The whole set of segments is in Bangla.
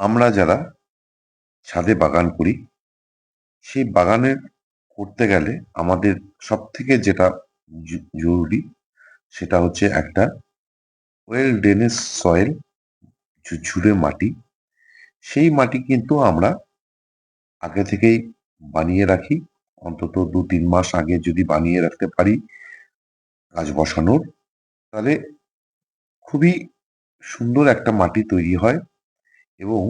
আমরা যারা ছাদে বাগান করি, সেই বাগানের করতে গেলে আমাদের সব থেকে যেটা জরুরি সেটা হচ্ছে একটা ওয়েল ড্রেনেজ সয়েল ঝুরঝুরে মাটি। সেই মাটি কিন্তু আমরা আগে থেকেই বানিয়ে রাখি। অন্তত দু তিন মাস আগে যদি বানিয়ে রাখতে পারি গাছ বসানোর, তাহলে খুবই সুন্দর একটা মাটি তৈরি হয়। এবং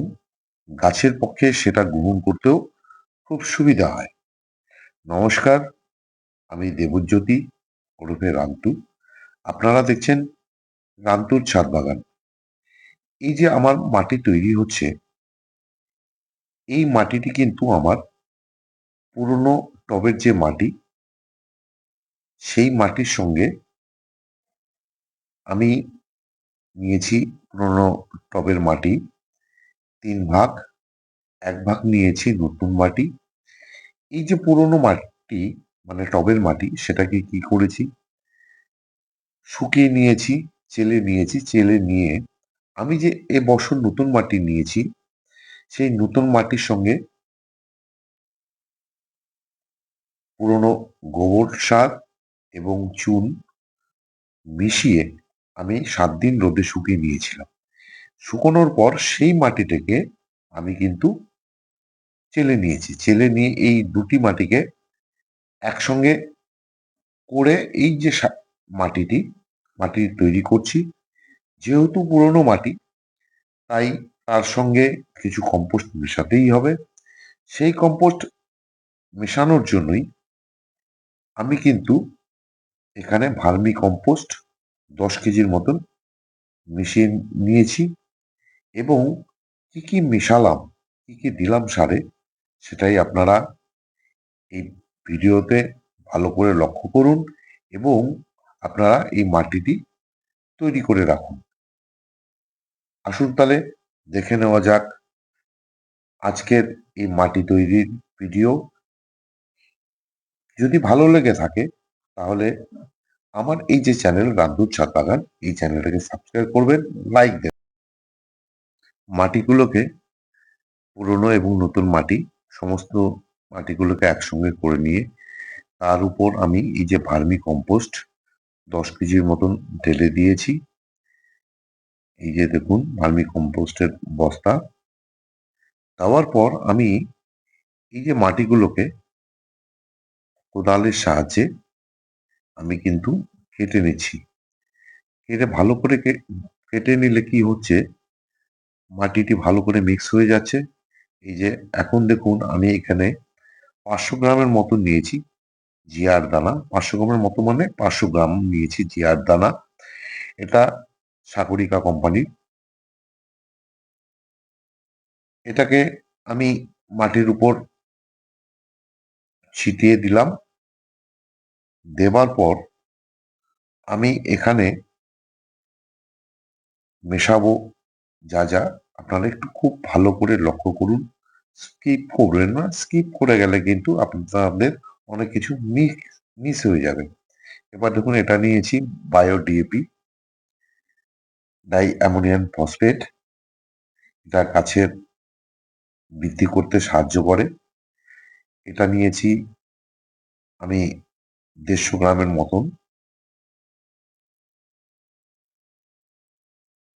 গাছের পক্ষে সেটা গ্রহণ করতেও খুব সুবিধা হয়। নমস্কার, আমি দেবজ্যোতি, ওরফে রান্তু আপনারা দেখছেন রান্তুর ছাদ বাগান। এই যে আমার মাটি তৈরি হচ্ছে, এই মাটিটি কিন্তু আমার পুরনো টবের যে মাটি, সেই মাটির সঙ্গে আমি নিয়েছি পুরনো টবের মাটি। তিন ভাগ, এক ভাগ নিয়েছি নতুন মাটি। এই যে পুরনো মাটি মানে টবের মাটি, সেটাকে কি করেছি? শুকিয়ে নিয়েছি, চেলে নিয়েছি, চেলে নিয়ে আমি যে এ বছর নতুন মাটি নিয়েছি, সেই নতুন মাটির সঙ্গে পুরনো গোবর সার এবং চুন মিশিয়ে আমি সাত দিন রোদে শুকিয়ে নিয়েছিলাম। শুকোনোর পর সেই মাটিটাকে আমি কিন্তু চেলে নিয়েছি। চেলে নিয়ে এই দুটি মাটিকে একসঙ্গে করে এই যে মাটিটি, মাটি তৈরি করছি। যেহেতু পুরনো মাটি, তাই তার সঙ্গে কিছু কম্পোস্ট মেশাতেই হবে। সেই কম্পোস্ট মেশানোর জন্যই আমি কিন্তু এখানে ভার্মি কম্পোস্ট দশ কেজির মতন মিশিয়ে নিয়েছি। এবং কি কি মেশালাম, কি কি দিলাম সারে, সেটাই আপনারা এই ভিডিওতে ভালো করে লক্ষ্য করুন এবং আপনারা এই মাটিটি তৈরি করে রাখুন। আসুন তাহলে দেখে নেওয়া যাক আজকের এই মাটি তৈরির ভিডিও। যদি ভালো লেগে থাকে তাহলে আমার এই যে চ্যানেল রান্ধুর ছাদ বাগান এই চ্যানেলটাকে সাবস্ক্রাইব করবেন, লাইক দেবেন। মাটিগুলোকে পুরনো এবং নতুন মাটি, সমস্ত মাটিগুলোকে একসঙ্গে করে নিয়ে তার উপর আমি এই যে ভার্মি কম্পোস্ট দশ কেজির মতন ঢেলে দিয়েছি। এই যে দেখুন, ভার্মি কম্পোস্টের বস্তা। দেওয়ার পর আমি এই যে মাটিগুলোকে কোদালের সাহায্যে আমি কিন্তু কেটে নিচ্ছি। কেটে ভালো করে কেটে নিলে কি হচ্ছে মাটিটি ভালো করে মিক্স হয়ে যাচ্ছে। এই যে, এখন দেখুন আমি এখানে পাঁচশো গ্রামের মতো নিয়েছি জিয়ার দানা। পাঁচশো গ্রামের মতো মানে পাঁচশো গ্রাম নিয়েছি জিয়ার দানা। এটা সাগরিকা কোম্পানির এটাকে আমি মাটির উপর ছিটিয়ে দিলাম। দেবার পর আমি এখানে মেশাবো যা যা, আপনারা একটু খুব ভালো করে লক্ষ্য করুন। স্কিপ করবেন না স্কিপ করে গেলে কিন্তু আপনাদের অনেক কিছু মিস মিস হয়ে যাবে। এবার দেখুন, এটা নিয়েছি bio DAP di ammonium phosphate এটা গাছের বৃদ্ধি করতে সাহায্য করে। এটা নিয়েছি আমি দেড়শো গ্রামের মতন।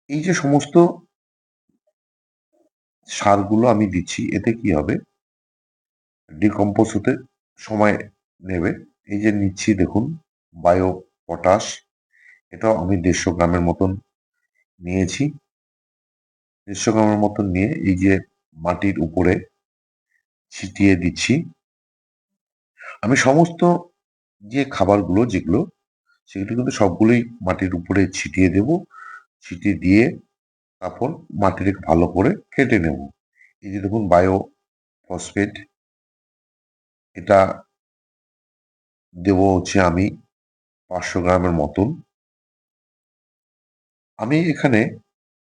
এই যে সমস্ত সারগুলো আমি দিচ্ছি, এতে কি হবে? ডিকম্পোজ হতে সময় নেবে। এই যে নিচ্ছি, দেখুন বায়ো পটাশ এটাও আমি দেড়শো গ্রামের মতন নিয়েছি। দেড়শো গ্রামের মতন নিয়ে এই যে মাটির উপরে ছিটিয়ে দিচ্ছি। আমি সমস্ত যে খাবারগুলো, যেগুলো, সেগুলো কিন্তু সবগুলোই মাটির উপরে ছিটিয়ে দেব। ছিটিয়ে দিয়ে তারপর মাটিটাকে ভালো করে কেটে নেব। এই যে দেখুন বায়ো ফসফেট এটা দেব হচ্ছে আমি পাঁচশো গ্রামের মতন। আমি এখানে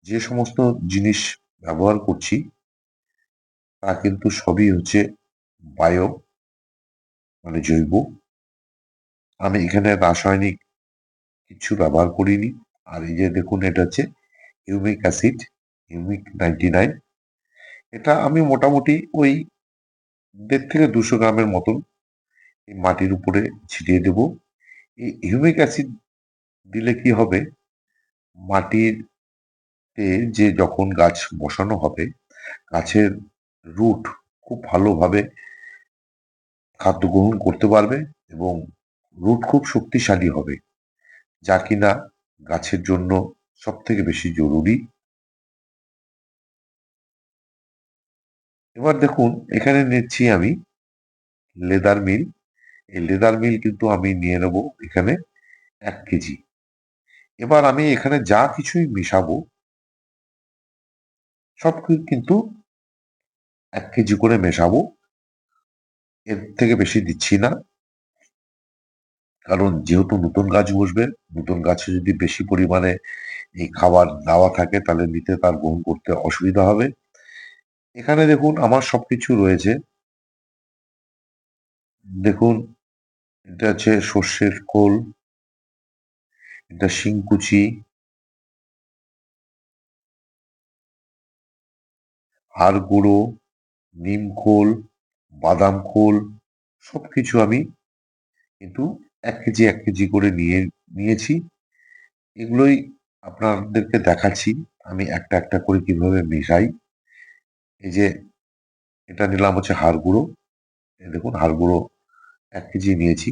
যে সমস্ত জিনিস ব্যবহার করছি, তা কিন্তু সবই হচ্ছে বায়ো মানে জৈব। আমি এখানে রাসায়নিক কিছু ব্যবহার করিনি। আর এই যে দেখুন, এটা হচ্ছে humic acid humic ninety nine এটা আমি মোটামুটি ওই দেড় থেকে দুশো গ্রামের মতন এই মাটির উপরে ছিটিয়ে দেব। এই হিউমিক অ্যাসিড দিলে কি হবে? মাটির যে যখন গাছ বসানো হবে, গাছের রুট খুব ভালোভাবে খাদ্য গ্রহণ করতে পারবে এবং রুট খুব শক্তিশালী হবে। যা কিনা গাছের জন্য সব থেকে বেশি জরুরি। এবার দেখুন, এখানে নিচ্ছি আমি লেদার মিল। এই লেদার মিল কিন্তু আমি নিয়ে নেব এখানে এক কেজি। এবার আমি এখানে যা কিছুই মিশাবো, সব কিন্তু এক কেজি করে মেশাবো। এর থেকে বেশি দিচ্ছি না। কারণ যেহেতু নতুন গাছ বসবে, নতুন গাছে যদি বেশি পরিমাণে এই খাবার দেওয়া থাকে, তাহলে নিতে তার গ্রহণ করতে অসুবিধা হবে। এখানে দেখুন, আমার সবকিছু রয়েছে। দেখুন, এটা হচ্ছে সর্ষের খোল, এটা শিংকুচি হাড় গুঁড়ো, নিম খোল, বাদাম খোল সব কিছু আমি কিন্তু এক কেজি এক কেজি করে নিয়ে, নিয়েছি। এগুলোই আপনাদেরকে দেখাচ্ছি, আমি একটা একটা করে কীভাবে মেশাই। এই যে, এটা নিলাম হচ্ছে হাড় গুঁড়ো। দেখুন, হাড় গুঁড়ো এক কেজি নিয়েছি।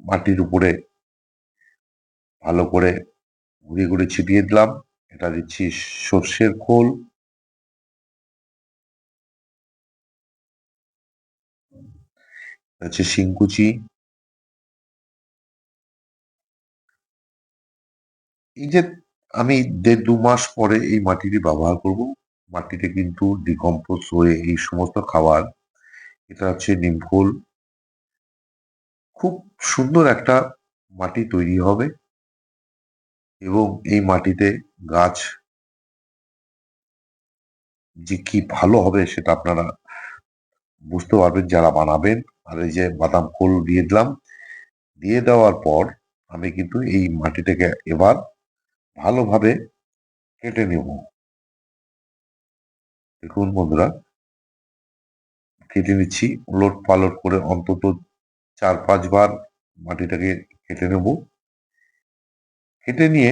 মাটির উপরে ভালো করে ঘুরিয়ে ঘুরে ছিটিয়ে দিলাম। এটা দিচ্ছি সর্ষের খোল। হচ্ছে শিংকুচি। এই যে আমি দেড় দু মাস পরে এই মাটিটি ব্যবহার করব, মাটিতে কিন্তু ডিকম্পোজ হয়ে এই সমস্ত খাবার, এটা হচ্ছে নিমখোল খুব সুন্দর একটা মাটি তৈরি হবে এবং এই মাটিতে গাছ যে কি ভালো হবে সেটা আপনারা বুঝতে পারবেন, যারা বানাবেন। আর এই যে বাদাম খোল দিয়ে দিলাম, দিয়ে দেওয়ার পর আমি কিন্তু এই মাটিটাকে এবার ভালোভাবে কেটে নেব। দেখুন বন্ধুরা, কেটে নিচ্ছি, উলট পালট করে অন্তত চার পাঁচবার মাটিটাকে কেটে নেব। কেটে নিয়ে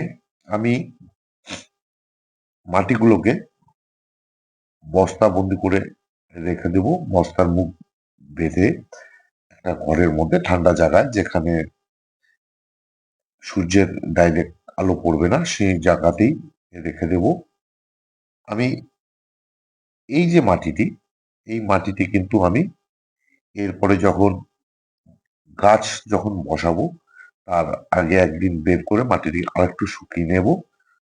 আমি মাটিগুলোকে বস্তা বন্দি করে রেখে দেব। বস্তার মুখ বেঁধে একটা ঘরের মধ্যে ঠান্ডা জায়গায়, যেখানে সূর্যের ডাইরেক্ট আলো পড়বে না, সেই জায়গাতেই রেখে দেব। আমি এই যে মাটিটি, এই মাটিটি কিন্তু আমি এরপরে যখন গাছ যখন বসাবো, তার আগে একদিন বের করে মাটিটি আরেকটু শুকিয়ে নেব,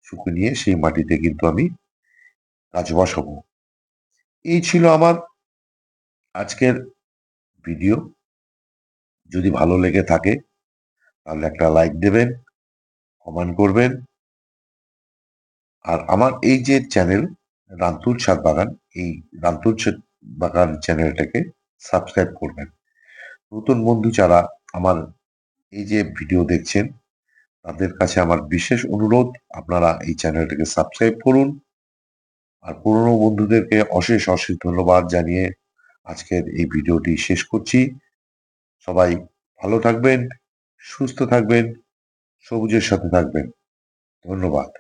শুকিয়ে নিয়ে সেই মাটিতে কিন্তু আমি গাছ বসাবো। এই ছিল আমার আজকের ভিডিও। যদি ভালো লেগে থাকে, তাহলে একটা লাইক দেবেন কমেন্ট করবেন। আর আমার এই যে চ্যানেল রান্তুর ছাদ বাগান, এই রান্তুর ছাদ বাগান চ্যানেলটাকে সাবস্ক্রাইব করবেন। নতুন বন্ধু যারা আমার এই যে ভিডিও দেখছেন, তাদের কাছে আমার বিশেষ অনুরোধ, আপনারা এই চ্যানেলটাকে সাবস্ক্রাইব করুন। আর পুরনো বন্ধুদেরকে অশেষ অশেষ ধন্যবাদ জানিয়ে আজকের এই ভিডিওটি শেষ করছি। সবাই ভালো থাকবেন, সুস্থ থাকবেন। সবুজের সাথে থাকবেন। ধন্যবাদ।